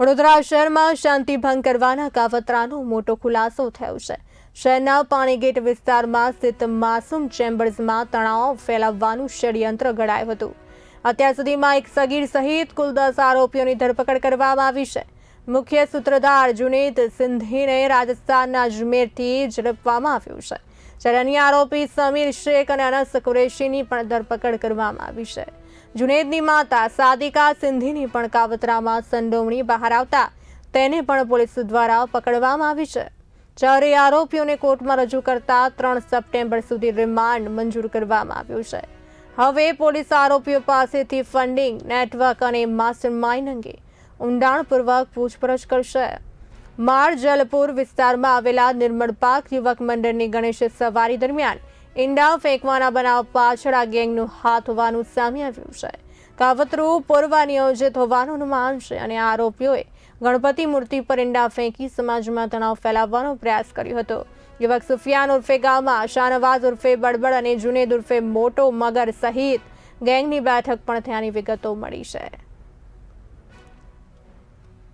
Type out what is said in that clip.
વડોદરા શહેરમાં શાંતિ ભંગ કરવાના કાવતરાનો મોટો ખુલાસો થયો છે. શહેરના પાણીગેટ વિસ્તારમાં સ્થિત માસૂમ ચેમ્બર્સમાં તણાવ ફેલાવવાનું ષડયંત્ર ઘડાયું હતું. અત્યાર સુધીમાં એક સગીર સહિત કુલ દસ આરોપીઓની ધરપકડ કરવામાં આવી છે. મુખ્ય સૂત્રધાર જુનીત સિંધીને રાજસ્થાનના અજમેરથી ઝડપવામાં આવ્યું છે. જ્યારે અન્ય આરોપી સમીર શેખ અને અનસ કુરેશીની પણ ધરપકડ કરવામાં આવી છે. જુનેદની માતા સાદિકા સિંધીની પણ કાવતરામાં સંડોવણી બહાર આવતા તેને પણ પોલીસ દ્વારા પકડવામાં આવી છે. જ્યારે આરોપીઓને કોર્ટમાં રજૂ કરતા ત્રણ સપ્ટેમ્બર સુધી રિમાન્ડ મંજૂર કરવામાં આવ્યું છે. હવે પોલીસ આરોપીઓ પાસેથી ફંડિંગ, નેટવર્ક અને માસ્ટર માઇન્ડ અંગે ઊંડાણપૂર્વક પૂછપરછ કરશે. માળ જલપુર વિસ્તારમાં આવેલા નિર્મળ પાક યુવક મંડળની ગણેશ સવારી દરમિયાન ઈંડા ફેંકવાના બનાવ પાછળ આ ગેંગનું હાથ હોવાનું સામે આવ્યું છે. કાવતરું પૂર્વ નિયોજિત હોવાનું અનુમાન છે અને આરોપીઓએ ગણપતિ મૂર્તિ પર ઈંડા ફેંકી સમાજમાં તણાવ ફેલાવવાનો પ્રયાસ કર્યો હતો. યુવક સુફિયાન ઉર્ફે ગામા શાહનવાઝ ઉર્ફે બડબડ અને જુનેદ ઉર્ફે મોટો મગર સહિત ગેંગની બેઠક પણ થયાની વિગતો મળી છે.